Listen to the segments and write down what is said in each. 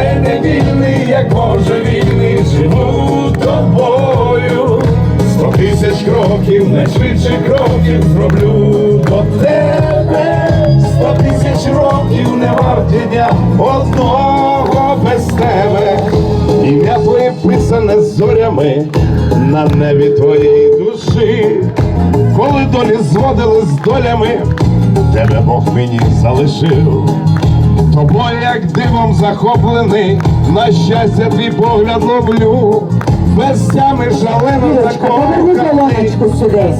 вже не вільний, як божевільний, живу тобою. Сто тисяч кроків, найшвидше кроків зроблю до тебе. Сто тисяч років не варті дня одного без тебе. Ім'я твоє писане зорями на небі твоєї душі. Коли долі зводили з долями, тебе Бог мені залишив. Тобою, як дивом захоплений, на щастя твій погляд ловлю, без тями жалено Ірочка, поверни колоночку сюди.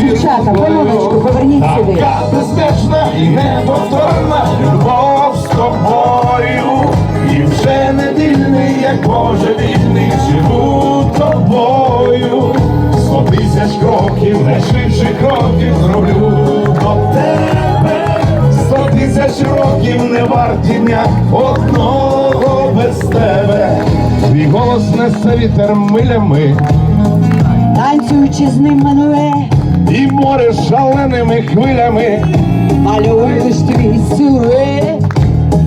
Дівчата, колоночку, поверніть сюди. Така безпечна і неповторна любов з тобою. І вже не вільний, як Боже вільний, живу тобою. Сто тисяч кроків, найшвидше років не варті дня одного без тебе. Твій голос несе вітер милями. Танцюючи з ним мануе, І море шаленими хвилями малюю лиш твій силует.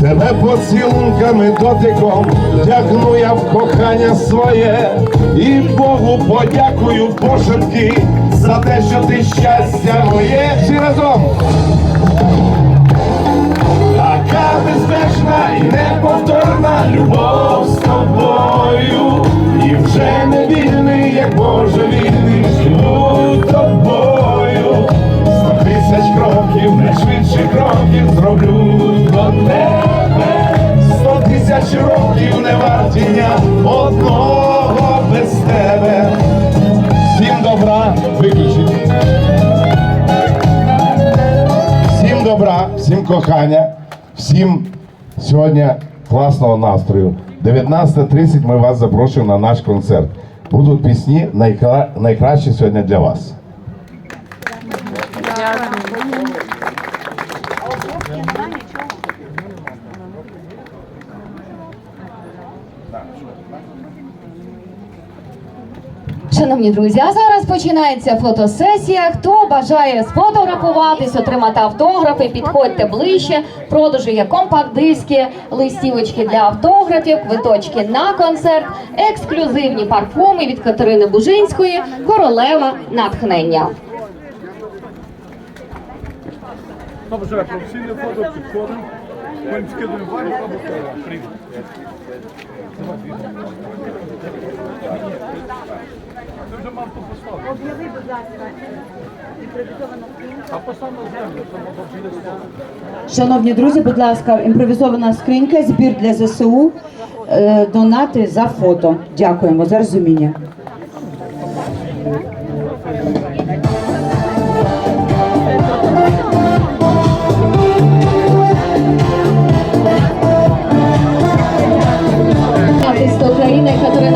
тебе поцілунками дотиком тягну я в кохання своє, і Богу подякую пошепки за те, що ти щастя моє. Всі разом. Дня одного без тебе. Всім добра, виключіть. Всім добра, всім кохання, всім сьогодні класного настрою. 19.30 ми вас запрошуємо на наш концерт. Будуть пісні найкра... найкращі сьогодні для вас. Шановні друзі, а зараз починається фотосесія. Хто бажає сфотографуватись, отримати автографи, підходьте ближче. Продажу є компакт-диски, листівочки для автографів, квиточки на концерт, ексклюзивні парфуми від Катерини Бужинської, королева натхнення. Вже професійне фото підходимо, Шановні друзі, будь ласка, імпровізована скринька, збір для ЗСУ, е, донати за фото. Дякуємо за розуміння.